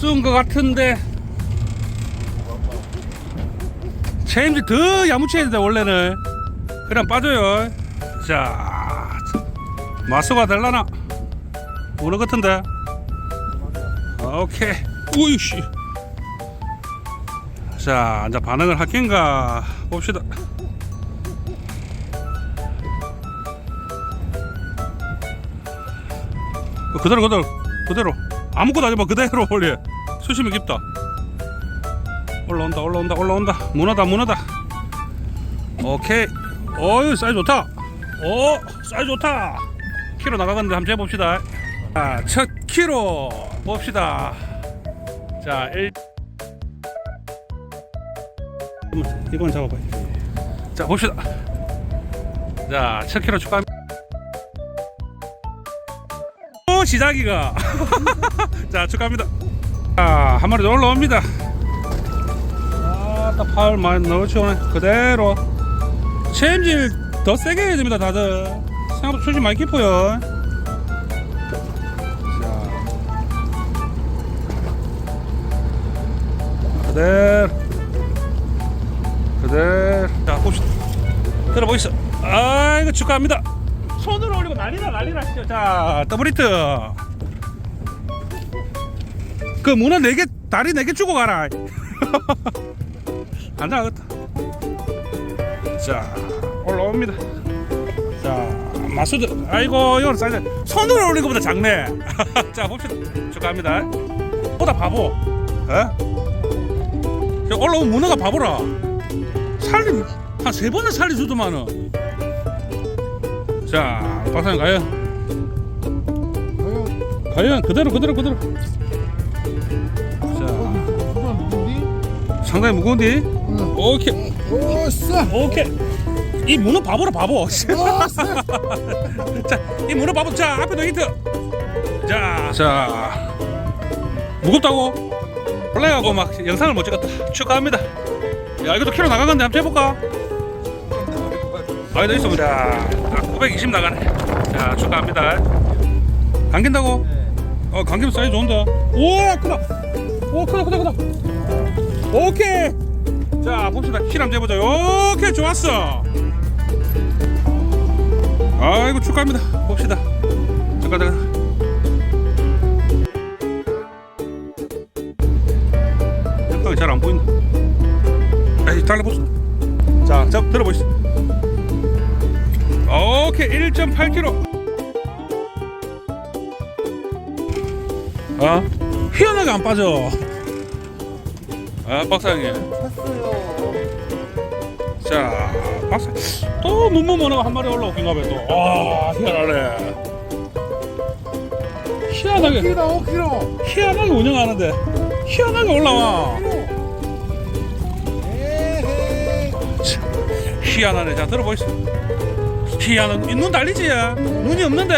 쓴것 같은데. 체임지 더 야무쳐야 된다 원래는. 그냥 빠져요. 자 마스가 될라나? 오는 것 같은데. 오케이. 우이씨. 자 이제 반응을 할겐가 봅시다. 그대로 그대로 그대로. 아무것도 마. 그대로 올려 수심이 깊다. 올라온다 올라온다 올라온다. 문어다 문어다. 오케이. 어유 사이즈 좋다. 오 사이즈 좋다. 키로 나가겠는데 한번 재봅시다. 자첫 키로 봅시다. 자 1... 이건 잡아봐요 자 봅시다. 자첫 키로 축하합니다 또 시작이가. 자 축하합니다 자 한 마리 더 올라옵니다. 아따 팔 많이 넣어치우네. 그대로. 체임질 더 세게 해야 됩니다 다들. 생각보다 수심 많이 깊어요. 자. 그대로. 그대로. 자 봅시다. 들어보시죠 아이고 축하합니다. 손으로 올리고 난리나 난리나 자 더블히트 그 문어 4개 다리 4개 주고 가라. 안 나가겠다 자 올라옵니다. 자 마수드 아이고 이건 사이즈 손으로 올린 것보다 작네. 자 봅시다. 축하합니다. 보다 바보. 에? 저 올라온 문어가 바보라. 살림 한 세 번은 살려주더만은. 자 박사님 가요. 과연 그대로 그대로 그대로 상당히 무거운데? 오케이. 오싸 오케이. 이 문어 바보라 바보. 오싸 자 이 문어 바보. 자 앞에 너 힌트. 자 자. 무겁다고? 원래하고 막 영상을 못 찍었다. 축하합니다. 야 이것도 키로 나가는데 한번 해볼까? 아이도 있습니다 920 나가네. 자 축하합니다. 감긴다고? 어 감기면 사이즈 좋은데. 오 크다. 오 크다 크다 크다 오케이. 자 봅시다. 킬 한번 재보자. 오케이 좋았어. 아이고 축하합니다. 봅시다. 잠깐 잠깐. 영상이 잘안 보인다. 에이 달라보자 자, 자 들어보시죠. 오케이 1.8kg 아 희한하게 안 빠져 아 박사님. 자 박사. 또 문무문어가 한 마리 올라오긴가 봐또아 희한하네. 희한하게. 5kg 5kg 희한하게 운영하는데 희한하게 올라와. 에헤이 희한하네 자 들어보시죠 희한한 눈 달리지 눈이 없는데